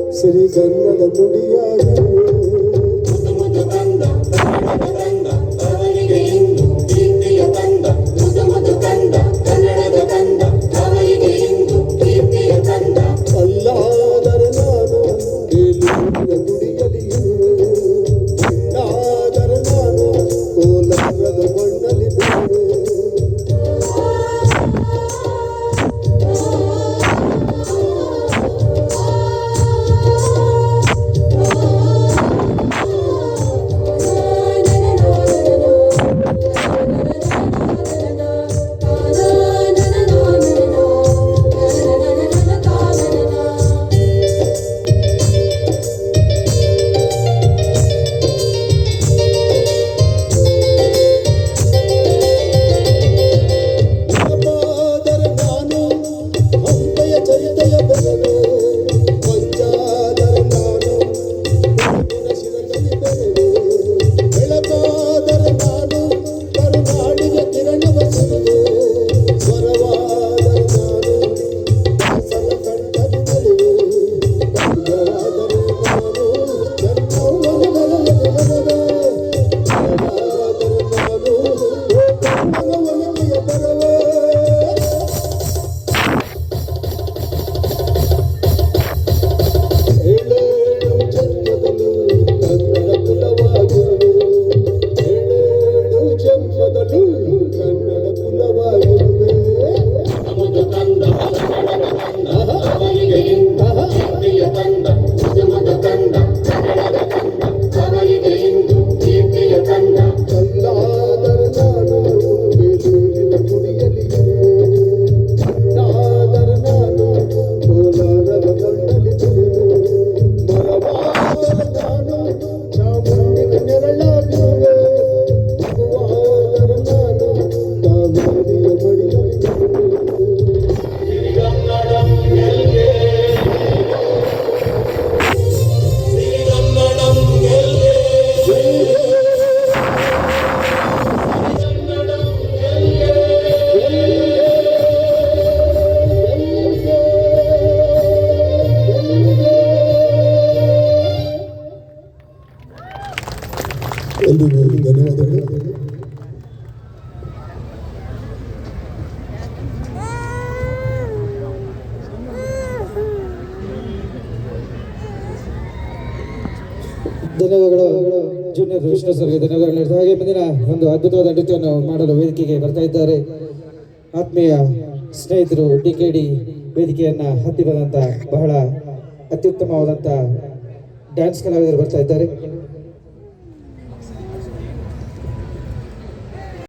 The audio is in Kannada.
ಶ್ರೀ ಸಿರಿಗನ್ನದ ನುಡಿಯಾಗಿ. ಧನ್ಯವಾದಗಳು. ಜೂನಿಯರ್ ವಿಷ್ಣು ಸರ್ಗೆ ಧನ್ಯವಾದಗಳು ಹೇಳ್ತಾರೆ ಹಾಗೆ ಮುಂದಿನ ಒಂದು ಅದ್ಭುತವಾದ ನೃತ್ಯವನ್ನು ಮಾಡಲು ವೇದಿಕೆಗೆ ಬರ್ತಾ ಇದ್ದಾರೆ. ಆತ್ಮೀಯ ಸ್ನೇಹಿತರು ಡಿ ಕೆ ಡಿ ವೇದಿಕೆಯನ್ನ ಹತ್ತಿ ಬಂದಂತ ಬಹಳ ಅತ್ಯುತ್ತಮವಾದಂತ ಡ್ಯಾನ್ಸ್ ಕಲಾವಿದರು ಬರ್ತಾ ಇದ್ದಾರೆ.